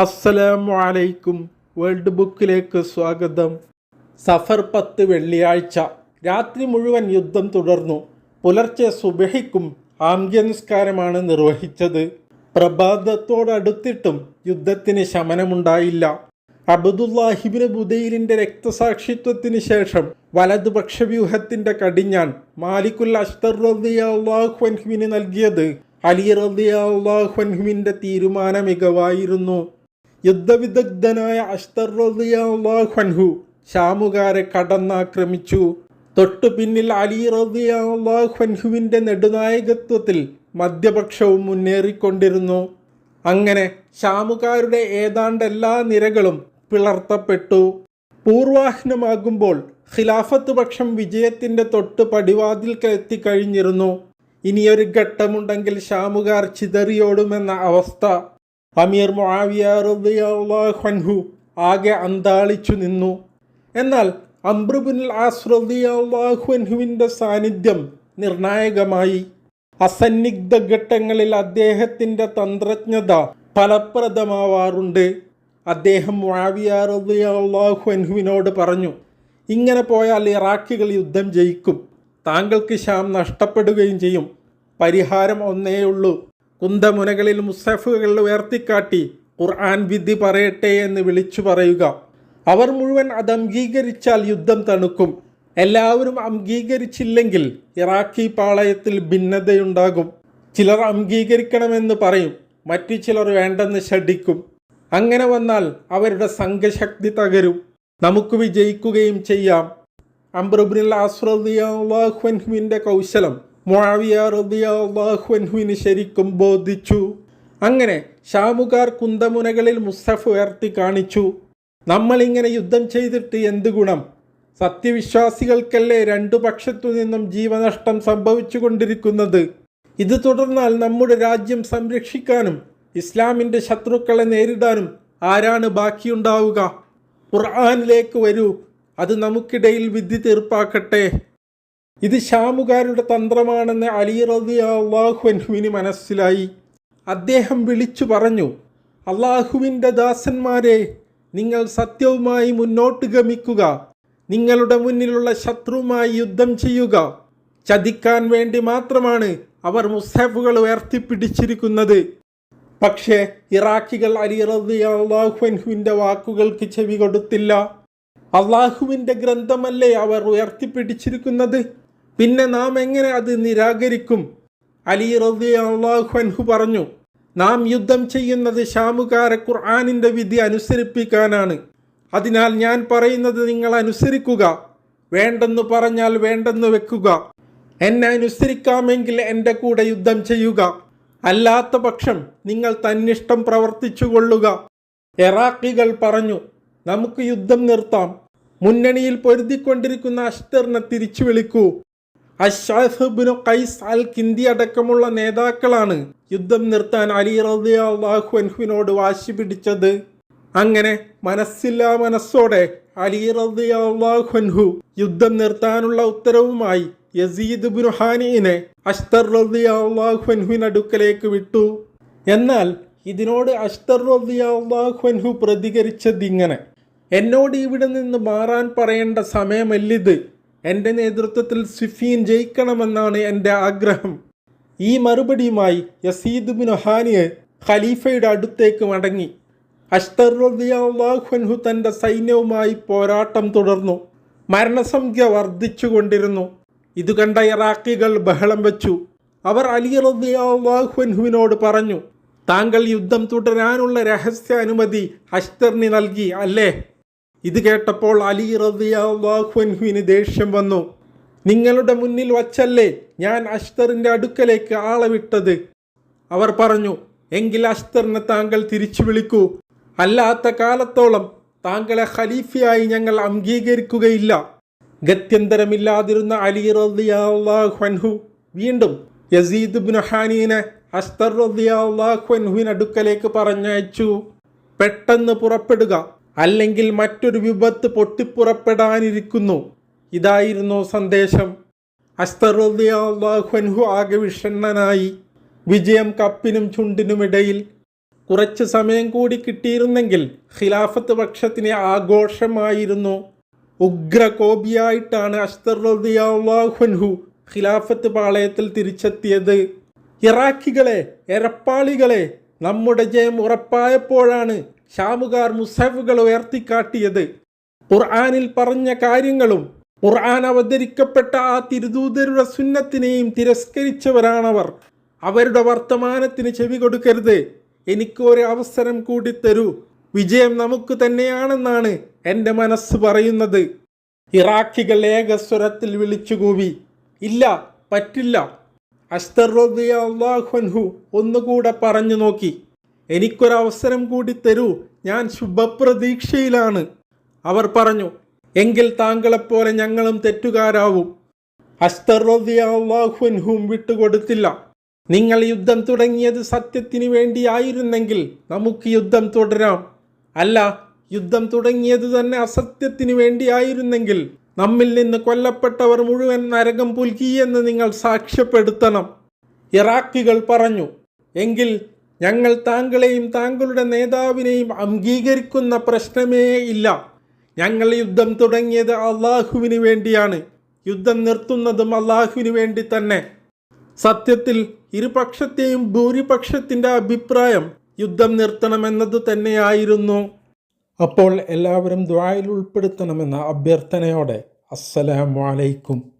അസ്സലാമു അലൈക്കും. വേൾഡ് ബുക്കിലേക്ക് സ്വാഗതം. സഫർ പത്ത് വെള്ളിയാഴ്ച. രാത്രി മുഴുവൻ യുദ്ധം തുടർന്നു. പുലർച്ചെ സുബഹിക്കും ആംഗ്യനുസ്കാരമാണ് നിർവഹിച്ചത്. പ്രഭാതത്തോടടുത്തിട്ടും യുദ്ധത്തിന് ശമനമുണ്ടായില്ല. അബദുല്ലാഹിബിന് ബുദൈലിന്റെ രക്തസാക്ഷിത്വത്തിന് ശേഷം വലതുപക്ഷ വ്യൂഹത്തിന്റെ കടിഞ്ഞാൻ മാലിക്കുൽ അഷ്തർ റളിയല്ലാഹുവിന് നൽകിയത് അലി റളിയല്ലാഹുവിന്റെ തീരുമാന മികവായിരുന്നു യുദ്ധവിദഗ്ധനായ അഷ്തർ റളിയല്ലാഹു ഷാമുകാരെ കടന്നാക്രമിച്ചു. തൊട്ടു പിന്നിൽ അലി റളിയല്ലാഹുവിന്റെ നെടുനായകത്വത്തിൽ മധ്യപക്ഷവും മുന്നേറിക്കൊണ്ടിരുന്നു. അങ്ങനെ ഷാമുകാരുടെ ഏതാണ്ട് എല്ലാ നിരകളും പിളർത്തപ്പെട്ടു. പൂർവാഹ്നമാകുമ്പോൾ ഖിലാഫത്ത് പക്ഷം വിജയത്തിന്റെ തൊട്ട് പടിവാതിൽക്ക് എത്തിക്കഴിഞ്ഞിരുന്നു. ഇനിയൊരു ഘട്ടമുണ്ടെങ്കിൽ ഷാമുകാർ ചിതറിയോടുമെന്ന അവസ്ഥ. അമീർ മുആവിയാഹു ആകെ അന്താളിച്ചു നിന്നു. എന്നാൽ അംബ്രുബിൻ ആസ്രദിയാഹുവിന്റെ സാന്നിധ്യം നിർണായകമായി. അസന്നിഗ്ധ ഘട്ടങ്ങളിൽ അദ്ദേഹത്തിന്റെ തന്ത്രജ്ഞത ഫലപ്രദമാവാറുണ്ട്. അദ്ദേഹം മുആവിയാഹുവിനോട് പറഞ്ഞു ഇങ്ങനെ പോയാൽ ഇറാഖികൾ യുദ്ധം ജയിക്കും താങ്കൾക്ക് ശ്യാം നഷ്ടപ്പെടുകയും ചെയ്യും. പരിഹാരം ഒന്നേയുള്ളൂ. കുന്തമുനകളിൽ മുസഫുകൾ ഉയർത്തിക്കാട്ടി ഖുർആൻ വിധി പറയട്ടെ എന്ന് വിളിച്ചു പറയുക. അവർ മുഴുവൻ അത് അംഗീകരിച്ചാൽ യുദ്ധം തണുക്കും. എല്ലാവരും അംഗീകരിച്ചില്ലെങ്കിൽ ഇറാഖി പാളയത്തിൽ ഭിന്നതയുണ്ടാകും. ചിലർ അംഗീകരിക്കണമെന്ന് പറയും മറ്റു ചിലർ വേണ്ടെന്ന് ശഠിക്കും. അങ്ങനെ വന്നാൽ അവരുടെ സംഘശക്തി തകരും. നമുക്ക് വിജയിക്കുകയും ചെയ്യാം. അംബ്രബിൻ ആസ്രദിയാഹുവിന്റെ കൗശലം മുആവിയാഹുവിന് ശരിക്കും ബോധിച്ചു. അങ്ങനെ ഷാമുകാർ കുന്തമുനകളിൽ മുസ്തഫ് ഉയർത്തി കാണിച്ചു. നമ്മളിങ്ങനെ യുദ്ധം ചെയ്തിട്ട് എന്ത് ഗുണം? സത്യവിശ്വാസികൾക്കല്ലേ രണ്ടു പക്ഷത്തു നിന്നും ജീവനഷ്ടം സംഭവിച്ചു കൊണ്ടിരിക്കുന്നത് ഇത് തുടർന്നാൽ നമ്മുടെ രാജ്യം സംരക്ഷിക്കാനും ഇസ്ലാമിന്റെ ശത്രുക്കളെ നേരിടാനും ആരാണ് ബാക്കിയുണ്ടാവുക? ഖുർആാനിലേക്ക് വരൂ. അത് നമുക്കിടയിൽ വിധി തീർപ്പാക്കട്ടെ. ഇത് ഷാമുകാരുടെ തന്ത്രമാണെന്ന് അലി റതി അള്ളാഹുവിന് മനസ്സിലായി. അദ്ദേഹം വിളിച്ചു പറഞ്ഞു അള്ളാഹുവിന്റെ ദാസന്മാരെ നിങ്ങൾ സത്യവുമായി മുന്നോട്ട് ഗമിക്കുക. നിങ്ങളുടെ മുന്നിലുള്ള ശത്രുവുമായി യുദ്ധം ചെയ്യുക. ചതിക്കാൻ വേണ്ടി മാത്രമാണ് അവർ മുസ്ഹഫുകൾ ഉയർത്തിപ്പിടിച്ചിരിക്കുന്നത്. പക്ഷേ ഇറാഖികൾ അലി റതി അള്ളാഹുവിന്റെ വാക്കുകൾക്ക് ചെവി കൊടുത്തില്ല. അള്ളാഹുവിന്റെ ഗ്രന്ഥമല്ലേ അവർ ഉയർത്തിപ്പിടിച്ചിരിക്കുന്നത്? പിന്നെ നാം എങ്ങനെ അത് നിരാകരിക്കും? അലി റബി അള്ളാഹു പറഞ്ഞു നാം യുദ്ധം ചെയ്യുന്നത് ഷാമുകാര ഖുർആാനിന്റെ വിധി അനുസരിപ്പിക്കാനാണ്. അതിനാൽ ഞാൻ പറയുന്നത് നിങ്ങൾ അനുസരിക്കുക വേണ്ടെന്ന് പറഞ്ഞാൽ വേണ്ടെന്ന് വെക്കുക. എന്നെ അനുസരിക്കാമെങ്കിൽ എന്റെ കൂടെ യുദ്ധം ചെയ്യുക. അല്ലാത്ത പക്ഷം നിങ്ങൾ തന്നിഷ്ടം പ്രവർത്തിച്ചു കൊള്ളുക. എറാഖികൾ പറഞ്ഞു നമുക്ക് യുദ്ധം നിർത്താം. മുന്നണിയിൽ പൊരുതിക്കൊണ്ടിരിക്കുന്ന അഷ്തറിനെ തിരിച്ചു വിളിക്കൂ. അഷാഫിബിനു കൈസ് അൽ കിന്തി അടക്കമുള്ള നേതാക്കളാണ് യുദ്ധം നിർത്താൻ അലി റദിയാഹു അൻഹുവിനോട് വാശി പിടിച്ചത്. അങ്ങനെ മനസ്സില്ലാ മനസ്സോടെ അലി റദിയാഹു അൻഹു യുദ്ധം നിർത്താനുള്ള ഉത്തരവുമായി യസീദ് ബിനു ഹാനിനെ അഷ്തർ റദിയാഹു അൻഹുവിനടുക്കലേക്ക് വിട്ടു. എന്നാൽ ഇതിനോട് അഷ്തർ റദിയാഹു അൻഹു പ്രതികരിച്ചതിങ്ങനെ എന്നോട് ഇവിടെ നിന്ന് മാറാൻ പറയേണ്ട സമയമല്ലിത്. എന്റെ നേതൃത്വത്തിൽ സിഫീൻ ജയിക്കണമെന്നാണ് എന്റെ ആഗ്രഹം. ഈ മറുപടിയുമായി യസീദ് ബിൻ ഹാനിയെ ഖലീഫയുടെ അടുത്തേക്ക് മടങ്ങി. അഷ്തർ റദിയാഹു തന്റെ സൈന്യവുമായി പോരാട്ടം തുടർന്നു. മരണസംഖ്യ വർദ്ധിച്ചുകൊണ്ടിരുന്നു. ഇത് കണ്ട ഇറാഖികൾ ബഹളം വെച്ചു. അവർ അലി റദിയാഹുവിനോട് പറഞ്ഞു താങ്കൾ യുദ്ധം തുടരാനുള്ള രഹസ്യ അനുമതി അഷ്തറിന് നൽകി അല്ലേ? ഇത് കേട്ടപ്പോൾ അലി റദിയാഹുവിന് ദേഷ്യം വന്നു. നിങ്ങളുടെ മുന്നിൽ വച്ചല്ലേ ഞാൻ അഷ്തറിന്റെ അടുക്കലേക്ക് ആളെ വിട്ടത്? അവർ പറഞ്ഞു എങ്കിൽ അഷ്തറിനെ താങ്കൾ തിരിച്ചു വിളിക്കൂ. അല്ലാത്ത കാലത്തോളം താങ്കളെ ഖലീഫയായി ഞങ്ങൾ അംഗീകരിക്കുകയില്ല. ഗത്യന്തരമില്ലാതിരുന്ന അലി റദിയാഹു വീണ്ടും യസീദ് ബിൻ ഹാനീനെ അസ്തർ റദിയാഹുവിനടുക്കലേക്ക് പറഞ്ഞയച്ചു. പെട്ടെന്ന് പുറപ്പെടുക. അല്ലെങ്കിൽ മറ്റൊരു വിപത്ത് പൊട്ടിപ്പുറപ്പെടാനിരിക്കുന്നു. ഇതായിരുന്നു സന്ദേശം. അസ്തറുദ്യാഹു ആകെ വിഷണ്ണനായി. വിജയം കപ്പിനും ചുണ്ടിനുമിടയിൽ കുറച്ച് സമയം കൂടി കിട്ടിയിരുന്നെങ്കിൽ ഖിലാഫത്ത് പക്ഷത്തിന് ആഘോഷമായിരുന്നു. ഉഗ്രകോപിയായിട്ടാണ് റളിയല്ലാഹു ഖിലാഫത്ത് പാളയത്തിൽ തിരിച്ചെത്തിയത്. ഇറാഖികളെ എരപ്പാളികളെ നമ്മുടെ ജയം ഉറപ്പായപ്പോഴാണ് ഷാമുകാർ മുസഫുകൾ ഉയർത്തിക്കാട്ടിയത്. ഖുർആാനിൽ പറഞ്ഞ കാര്യങ്ങളും ഖുർആൻ അവതരിക്കപ്പെട്ട ആ തിരുദൂതരുടെ സുന്നത്തിനെയും തിരസ്കരിച്ചവരാണവർ. അവരുടെ വർത്തമാനത്തിന് ചെവി കൊടുക്കരുത്. എനിക്ക് ഒരു അവസരം കൂടി തരൂ. വിജയം നമുക്ക് തന്നെയാണെന്നാണ് എന്റെ മനസ്സ് പറയുന്നത്. ഇറാഖികൾ ഏകസ്വരത്തിൽ വിളിച്ചുകൂവി. ഇല്ല പറ്റില്ല. അസ്തർ അള്ളാഹുൻഹു ഒന്നുകൂടെ പറഞ്ഞു നോക്കി. എനിക്കൊരവസരം കൂടി തരൂ ഞാൻ ശുഭപ്രതീക്ഷയിലാണ്. അവർ പറഞ്ഞു എങ്കിൽ താങ്കളെപ്പോലെ ഞങ്ങളും തെറ്റുകാരാവും. അസ്തർ അള്ളാഹുൻഹും വിട്ടുകൊടുത്തില്ല. നിങ്ങൾ യുദ്ധം തുടങ്ങിയത് സത്യത്തിന് വേണ്ടിയായിരുന്നെങ്കിൽ നമുക്ക് യുദ്ധം തുടരാം. അല്ല യുദ്ധം തുടങ്ങിയത് തന്നെ അസത്യത്തിന് വേണ്ടിയായിരുന്നെങ്കിൽ നമ്മിൽ നിന്ന് കൊല്ലപ്പെട്ടവർ മുഴുവൻ നരകം പുൽകിയെന്ന് നിങ്ങൾ സാക്ഷ്യപ്പെടുത്തണം. ഇറാഖികൾ പറഞ്ഞു എങ്കിൽ ഞങ്ങൾ താങ്കളെയും താങ്കളുടെ നേതാവിനെയും അംഗീകരിക്കുന്ന പ്രശ്നമേ ഇല്ല. ഞങ്ങൾ യുദ്ധം തുടങ്ങിയത് അള്ളാഹുവിന് വേണ്ടിയാണ്. യുദ്ധം നിർത്തുന്നതും അള്ളാഹുവിന് വേണ്ടി തന്നെ. സത്യത്തിൽ ഇരുപക്ഷത്തെയും ഭൂരിപക്ഷത്തിന്റെ അഭിപ്രായം യുദ്ധം നിർത്തണമെന്നത് തന്നെയായിരുന്നു. അപ്പോൾ എല്ലാവരും ദ്വായിൽ ഉൾപ്പെടുത്തണമെന്ന അഭ്യർത്ഥനയോടെ അസ്സലാമു അലൈക്കും.